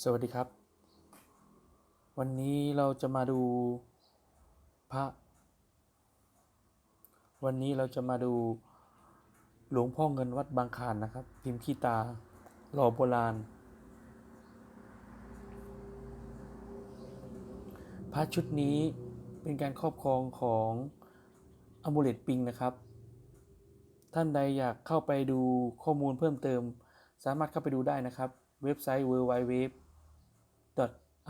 สวัสดีครับ วันนี้เราจะมาดูพระ วันนี้เราจะมาดูหลวงพ่อเงินวัดบางคานนะครับ พิมพ์ขี้ตาหล่อโบราณ พระชุดนี้เป็นการครอบครองของอมูเลตปิงนะครับ ท่านใดอยากเข้าไปดูข้อมูลเพิ่มเติม สามารถเข้าไปดูได้นะครับ เว็บไซต์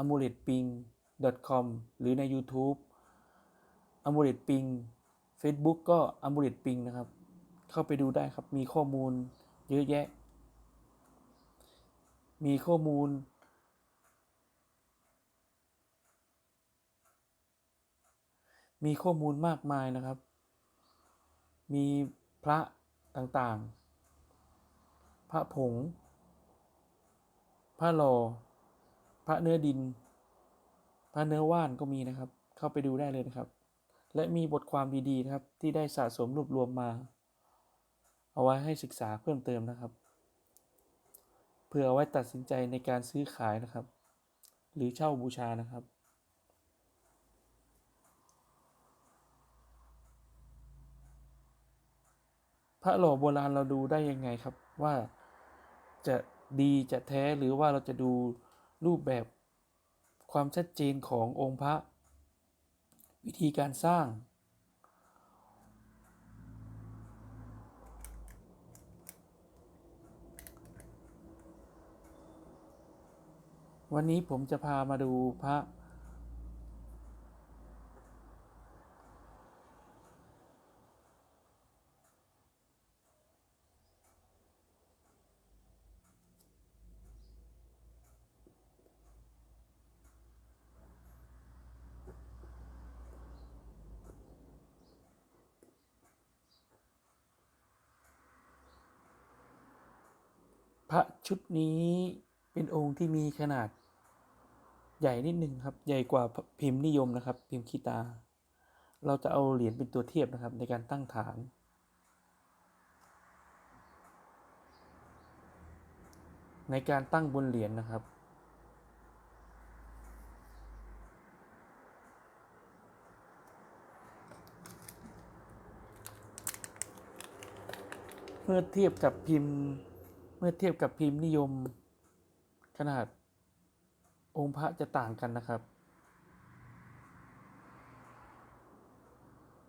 amuletping.com หรือใน YouTube amulet ping Facebook ก็ amulet ping นะครับ เข้าไปดูได้ครับ มีข้อมูลเยอะแยะ มีข้อมูล มีข้อมูลมากมายนะครับ มีพระต่างๆ พระผง พระหล่อ พระเนื้อดิน พระเนื้อว่านก็มีนะครับ เข้าไปดูได้เลยนะครับ และมีบทความดีๆนะครับ ที่ได้สะสมรวบรวมมา เอาไว้ให้ศึกษาเพิ่มเติมนะครับ เพื่อเอาไว้ตัดสินใจในการซื้อขายนะครับ หรือเช่าบูชานะครับพระหล่อโบราณเราดูได้ยังไงครับว่าจะดีจะแท้หรือว่าเราจะดู รูปแบบความชัดเจนขององค์พระ วิธีการสร้าง วันนี้ผมจะพามาดูพระ พระชุดนี้เป็นองค์ที่มีขนาดใหญ่นิดหนึ่งครับ ใหญ่กว่าพิมพ์นิยมนะครับ พิมพ์คีตา เราจะเอาเหรียญเป็นตัวเทียบนะครับ ในการตั้งฐาน ในการตั้งบนเหรียญนะครับเมื่อเทียบกับพิมพ์ มื่อเทียบกับพิมพ์นิยม ขนาดองค์พระจะต่างกันนะครับ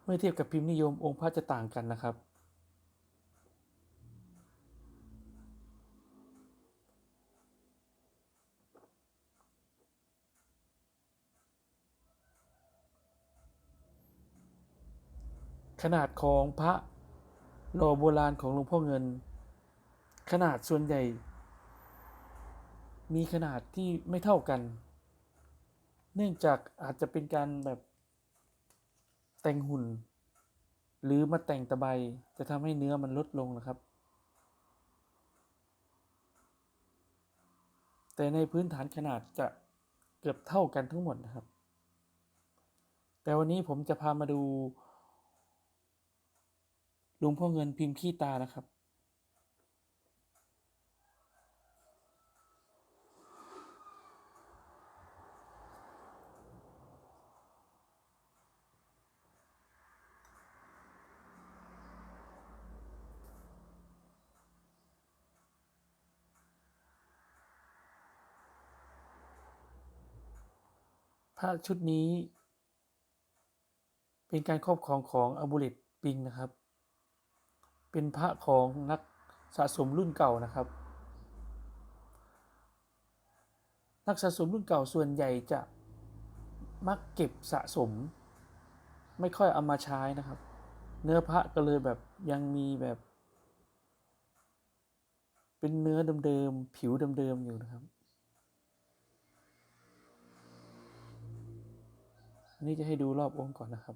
เมื่อเทียบกับพิมพ์นิยม องค์พระจะต่างกันนะครับ ขนาดของพระหล่อโบราณของหลวงพ่อเงิน ขนาดส่วนใหญ่ มีขนาดที่ไม่เท่ากัน เนื่องจากอาจจะเป็นการแบบแต่งหุ่น หรือมาแต่งตะไบจะทำให้เนื้อมันลดลงนะครับ แต่ในพื้นฐานขนาดจะเกือบเท่ากันทั้งหมดนะครับ แต่วันนี้ผมจะพามาดูลวงพ่อเงินพิมพ์ขี้ตานะครับ พระชุดนี้ เป็นการครอบครองของอบูเลตปิงนะครับ เป็นพระของนักสะสมรุ่นเก่านะครับ นักสะสมรุ่นเก่าส่วนใหญ่จะมักเก็บสะสม ไม่ค่อยเอามาใช้นะครับ เนื้อพระก็เลยแบบยังมีแบบ เป็นเนื้อเดิมๆผิวเดิมๆอยู่นะครับ นนี้จะให้ดูรอบองค์ก่อนนะครับ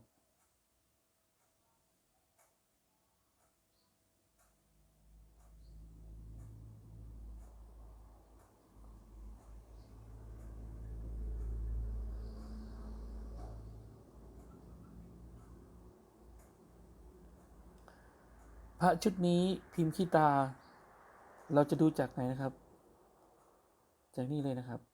พระชุดนี้พิมพ์ขี้ตา เราจะดูจากไหนนะครับจจากนี่เลยนะครับ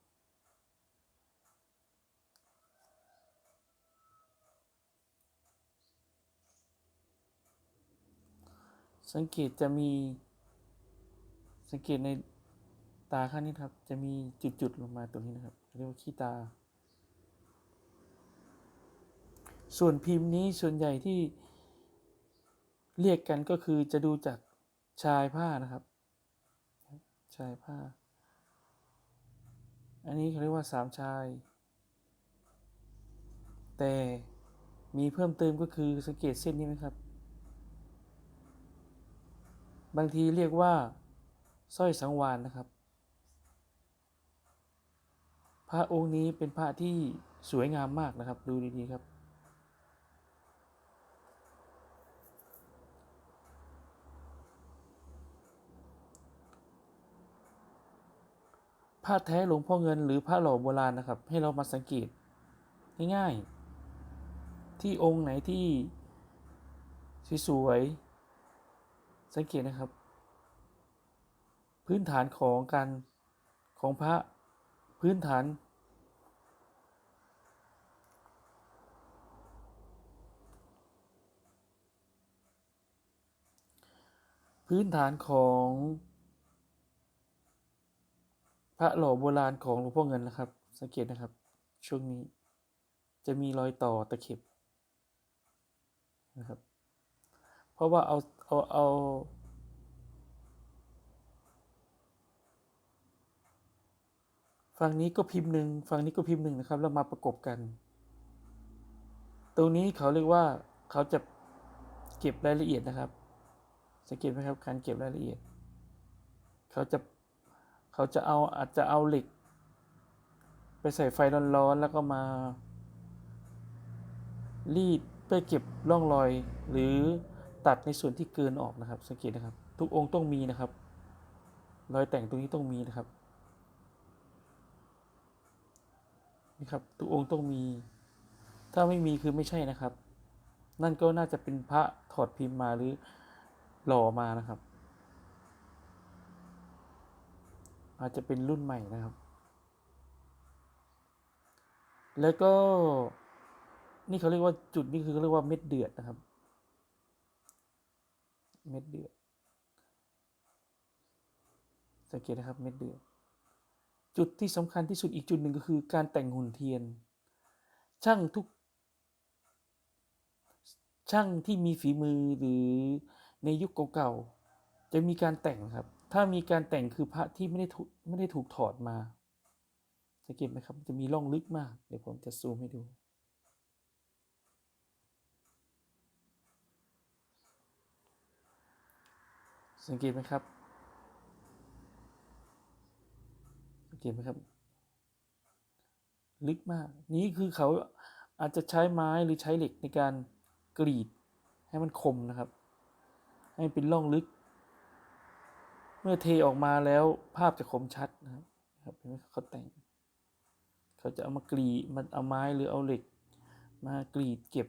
สังเกตจะมี สังเกตในตาข้างนี้ครับ จะมีจุดๆลงมาตรงนี้นะครับ เรียกว่าขี้ตา ส่วนพิมพ์นี้ส่วนใหญ่ที่เรียกกันก็คือจะดูจากชายผ้านะครับ ชายผ้า อันนี้เขาเรียกว่าสามชาย แต่มีเพิ่มเติมก็คือสังเกตเส้นนี้ไหมครับ บางทีเรียกว่าสร้อยสังวานนะครับ พระองค์นี้เป็นพระที่สวยงามมากนะครับ ดูดีๆครับ ผ้าแท้หลวงพ่อเงินหรือผ้าหล่อโบราณนะครับ ให้เรามาสังเกตง่ายๆที่องค์ไหนที่สวยๆ สังเกตนะครับ พื้นฐานของการของพระพื้นฐานพื้นฐานของพระหล่อโบราณของหลวงพ่อเงินนะครับ สังเกตนะครับ ช่วงนี้จะมีรอยต่อตะเข็บนะครับ เพราะว่าเอาเอาเอาฝั่งนี้ก็พิมพ์หนึ่งฝั่งนี้ก็พิมพ์หนึ่งนะครับ แล้วมาประกบกัน ตรงนี้เขาเรียกว่าเขาจะเก็บรายละเอียดนะครับ สังเกตไหมครับการเก็บรายละเอียด เขาจะเขาจะเอาอาจจะเอาเหล็ก ไปใส่ไฟร้อนๆแล้วก็มารีดเพื่อเก็บร่องรอยหรือ ตัดในส่วนที่เกินออกนะครับ สังเกตนะครับ ทุกองค์ต้องมีนะครับ รอยแต่งตรงนี้ต้องมีนะครับนี่ครับทุกองค์ต้องมี ถ้าไม่มีคือไม่ใช่นะครับ นั่นก็น่าจะเป็นพระถอดพิมพ์มาหรือหล่อมานะครับ อาจจะเป็นรุ่นใหม่นะครับ แล้วก็นี่เขาเรียกว่าจุดนี้คือเขาเรียกว่าเม็ดเดือดนะครับ เม็ดเดือด สังเกตนะครับเม็ดเดือด จุดที่สำคัญที่สุดอีกจุดหนึ่งก็คือการแต่งหุ่นเทียน ช่างทุก ช่างที่มีฝีมือหรือในยุคเก่าๆจะมีการแต่งครับ ถ้ามีการแต่งคือพระที่ไม่ได้ถูกไม่ได้ถูกถอดมาสังเกตไหมครับ จะมีร่องลึกมาก เดี๋ยวผมจะซูมให้ดู สังเกตไหมครับ สังเกตไหมครับ ลึกมาก นี้คือเขาอาจจะใช้ไม้หรือใช้เหล็กในการกรีดให้มันคมนะครับ ให้เป็นร่องลึก เมื่อเทออกมาแล้วภาพจะคมชัดนะครับครับเห็นไหมเขาแต่ง เขาจะเอามากรีดมันเอาไม้หรือเอาเหล็ก มากรีดเก็บ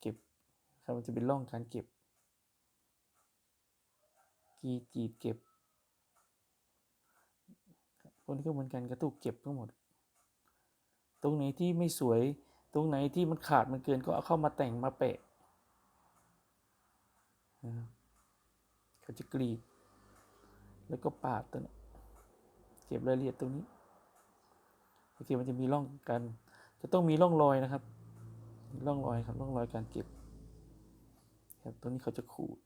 เก็บครับมันจะเป็นร่องการเก็บ กรีดกรีดเก็บพวกนี้ก็เหมือนกันกระตุกเก็บทั้งหมด ตรงไหนที่ไม่สวย ตรงไหนที่มันขาดมันเกินก็เอาเข้ามาแต่งมาแปะนะครับเขาจะกรีด แล้วก็ปาดตัวนี้เก็บรายละเอียดตรงนี้โอเคมันจะมีร่องกัน จะต้องมีร่องรอยนะครับ ร่องรอยครับร่องรอยการเก็บครับตัวนี้เขาจะขูด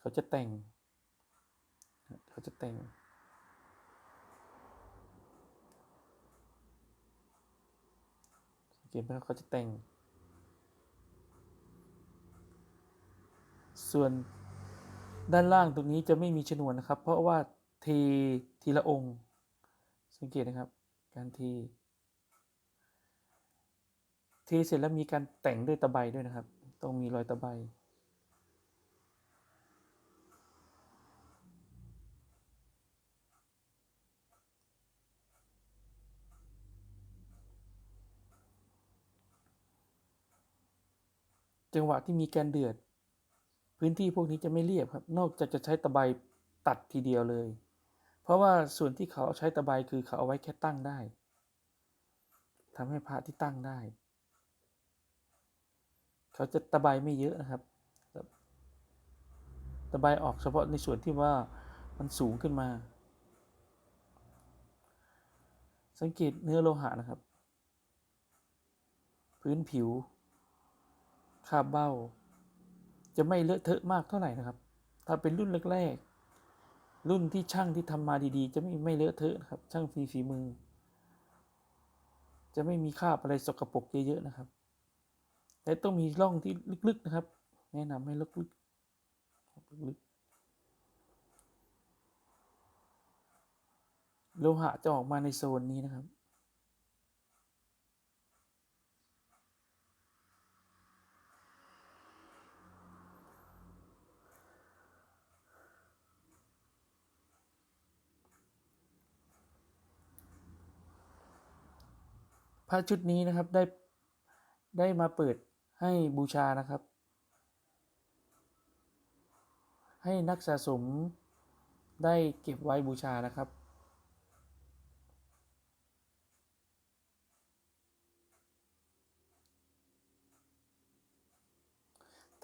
เขาจะแต่ง เขาจะแต่งสังเกตไหมครับเขาจะแต่ง ส่วนด้านล่างตรงนี้จะไม่มีชนวนนะครับ เพราะว่าเททีละองค์ สังเกตนะครับ การเทเทเสร็จแล้วมีการแต่งด้วยตะไบด้วยนะครับ ต้องมีรอยตะไบ จังหวะที่มีการเดือด พื้นที่พวกนี้จะไม่เรียบครับ นอกจากจะใช้ตะไบตัดทีเดียวเลย เพราะราะว่าส่วนที่เขาใช้ตะไบคือเขาเอาไว้แค่ตั้งได้ทำให้พระที่ตั้งได้ เขาจะตะไบไม่เยอะนะครับตะไบออกเฉพาะในส่วนที่ว่ามันสูงขึ้นมา สังเกตเนื้อโลหะนะครับ พื้นผิว คาบเบ้า จะไม่เลอะเทอะมากเท่าไหร่นะครับ ถ้าเป็นรุ่นแรกๆรุ่นที่ช่างที่ทำมาดีๆ จะไม่ไม่เลอะเทอะนะครับ ช่างฝีฝีมือ จะไม่มีคาบอะไรสกปรกเยอะๆนะครับ แต่ต้องมีร่องที่ลึกๆนะครับ แนะนำให้ลึกๆลึกๆโลหะจะออกมาในโซนนี้นะครับ พระชุดนี้นะครับได้ได้มาเปิดให้บูชานะครับ ให้นักสะสมได้เก็บไว้บูชานะครับ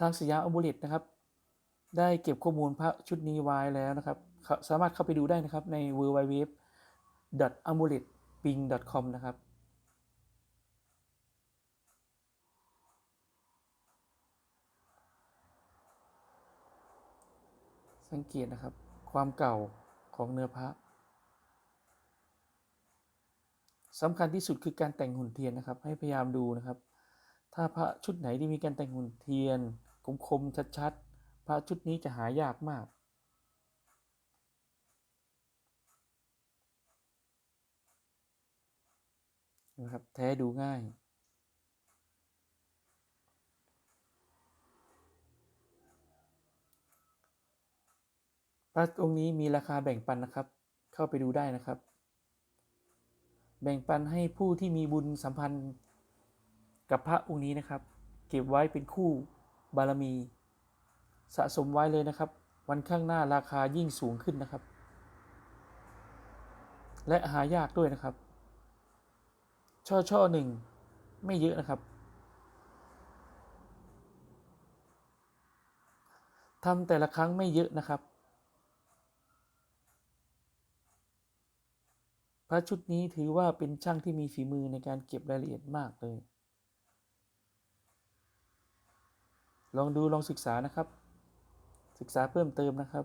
ทางสยามอบูเลตนะครับ ได้เก็บข้อมูลพระชุดนี้ไว้แล้วนะครับ สามารถเข้าไปดูได้นะครับใน w w w a m u l e t p i n g c o m นะครับ สังเกตนะครับ ความเก่าของเนื้อพระสำคัญที่สุดคือการแต่งหุ่นเทียนนะครับ ให้พยายามดูนะครับ ถ้าพระชุดไหนที่มีการแต่งหุ่นเทียนคมๆชัดๆพระชุดนี้จะหายากมากนะครับแท้ดูง่าย พระองค์นี้มีราคาแบ่งปันนะครับ เข้าไปดูได้นะครับ แบ่งปันให้ผู้ที่มีบุญสัมพันธ์กับพระองค์นี้นะครับ เก็บไว้เป็นคู่บารมี สะสมไว้เลยนะครับ วันข้างหน้าราคายิ่งสูงขึ้นนะครับ และหายากด้วยนะครับ ช่อช่อหนึ่งไม่เยอะนะครับทำแต่ละครั้งไม่เยอะนะครับ พระชุดนี้ถือว่าเป็นช่างที่มีฝีมือในการเก็บรายละเอียดมากเลย ลองดูลองศึกษานะครับ ศึกษาเพิ่มเติมนะครับ